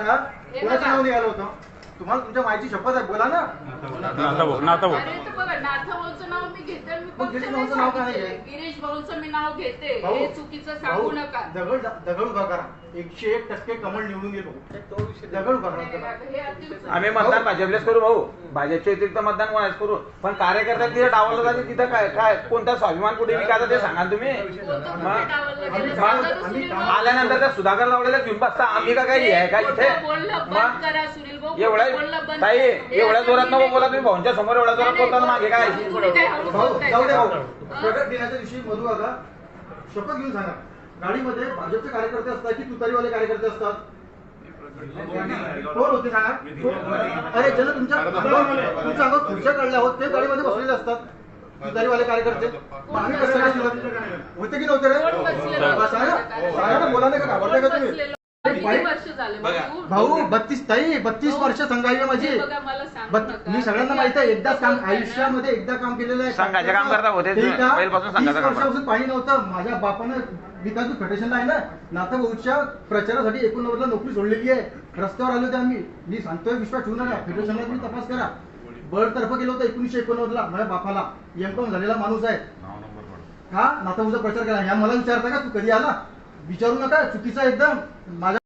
सांगा. कोणाचं. नाव निघालं होतं? तुम्हाला तुमच्या मायची शपथ आहे. बोला ना. नाथा भाऊ नाथा भाऊ अरे तर बघा नाथा भाऊचं नाव मी घेते आणि मी मग फक्त गिरीश ते भाऊचं नाव काय सांगितलंय. आहे? गिरीश भाऊचं मी नाव घेते. भाऊ, हे चुकीचं सांगू भाऊ, नका. दगड दगड उभा करा. एकशे एक टक्के कमळ निवडून गेलो दगड उभा करा. हे अतिउत्तम. आम्ही मतदान भाजपलेच करू भाऊ. भाजपच्या व्यतिरिक्त मतदान कोणाच करू. पण कार्यकर्ता तिथे डावलं जाते तिथं काय काय कोणता स्वाभिमान कुठे विकायचा ते सांगा ना तुम्ही? कोणतं मग? कुठे डावललं गेलं? आम्ही- सांगा तर आम्ही- सुनील भाऊ. आल्यानंतर त्या सुधाकर लावलेल्या घेऊन बसता. आम्ही का काही आहे का इथे? खोटं बोलणं बंद मग करा सुनील भाऊ. एवढ्या खोटं बोलणं बंद ताई करा. एवढ्या जोरात मी नको बोला तुम्ही. भाऊंच्या समोर एवढ्या जोरात नाही, मागे काय तुम्ही काय हळू भाऊ? जाऊ? प्रगट दिनाच्या दिवशी मधु काका शपथ घेऊन सांगा गाडीमध्ये भाजपचे कार्यकर्ते असतात की तुतारीवाले कार्यकर्ते असतात कोण होते सांगा? अरे ज्याला तुमच्या तुमच्या अंगावर खुर्च्या काढल्या आहोत ते गाडीमध्ये बसलेले असतात तुतारीवाले कार्यकर्ते आम्ही कसं काय शिकलो? होते की नव्हते रे कोण बसलेलं? बा, सांगा सांगा ना बोला नाही का घाबरताय का कोण तुम्ही हे वर्ष झाले भाऊ? भाऊ बत्तीस ताई बत्तीस भाऊ, वर्ष संघाई माझी. हे बघा, मला सांगू बत- नका. मी सगळ्यांना माहीत आहे एकदाच काम आयुष्यामध्ये एकदा काम केलेलं आहे. संघाचे काम करता होते, ठीक आहे? पहिल्यापासून संघाचं तीस काम वर्षापासून पाणी नव्हतं. माझ्या बापानं विकास फेडरेशनला आहे ना नाथा भाऊच्या प्रचारासाठी एकोणनव्वदला नोकरी सोडलेली आहे. रस्त्यावर आले होते आम्ही. मी सांगतोय विश्वास ठेवू नका. फेडरेशनला तुम्ही तपास करा. बळतर्फ गेलो होतं एकोणीसशे एकोणनव्वदला. माझ्या बापाला. एम झालेला माणूस आहे. हा नाथा भाऊचा प्रचार केला. ह्या मला विचारता का? तू कधी आला? विचारू नका. चुकीचा एकदम. माझ्या